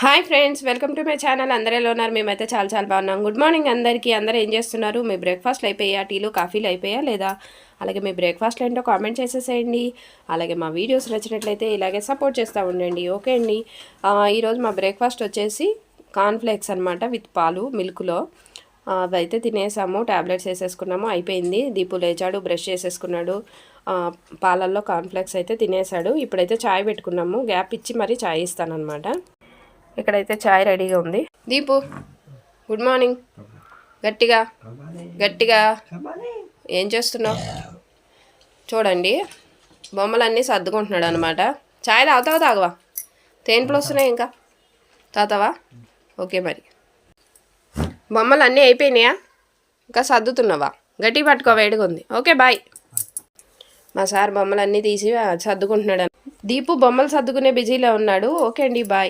Hi friends welcome to my channel. అందరూ ఎలా ఉన్నారు? మేమైతే చాలా చాలా బాగున్నాం. గుడ్ మార్నింగ్ అందరికీ. అందరూ ఏం చేస్తున్నారు? మీ బ్రేక్ఫాస్ట్లు అయిపోయా టీలు కాఫీలు అయిపోయా లేదా? అలాగే మీ బ్రేక్ఫాస్ట్లు ఏంటో కామెంట్ చేసేసేయండి. అలాగే మా వీడియోస్ నచ్చినట్లయితే ఇలాగే సపోర్ట్ చేస్తూ ఉండండి. ఓకే అండి. ఈరోజు మా బ్రేక్ఫాస్ట్ వచ్చేసి కార్న్ఫ్లేక్స్ అనమాట విత్ పాలు మిల్క్లో. అవైతే తినేసాము. ట్యాబ్లెట్స్ వేసేసుకున్నాము. అయిపోయింది. దీపు లేచాడు బ్రష్ చేసేసుకున్నాడు. పాలల్లో కార్న్ఫ్లేక్స్ అయితే తినేసాడు. ఇప్పుడైతే చాయ్ పెట్టుకున్నాము. గ్యాప్ ఇచ్చి మరీ చాయ్ ఇస్తానమాట ఇక్కడైతే చాయ్ రెడీగా ఉంది. Deepu good morning. గట్టిగా గట్టిగా. ఏం చేస్తున్నావు? చూడండి బొమ్మలన్నీ సర్దుకుంటున్నాడు అనమాట చాయ్ తాగుతావా తాగవా? తేనిపులు వస్తున్నాయి ఇంకా. తాతావా? ఓకే మరి. బొమ్మలు అన్నీ అయిపోయినాయా? ఇంకా సర్దుతున్నావా? గట్టి పట్టుకో వేడిగా ఉంది. Okay bye. మా సార్ బొమ్మలన్నీ తీసి సర్దుకుంటున్నాడు దీపు బొమ్మలు సర్దుకునే బిజీలో ఉన్నాడు. ఓకే అండి బాయ్.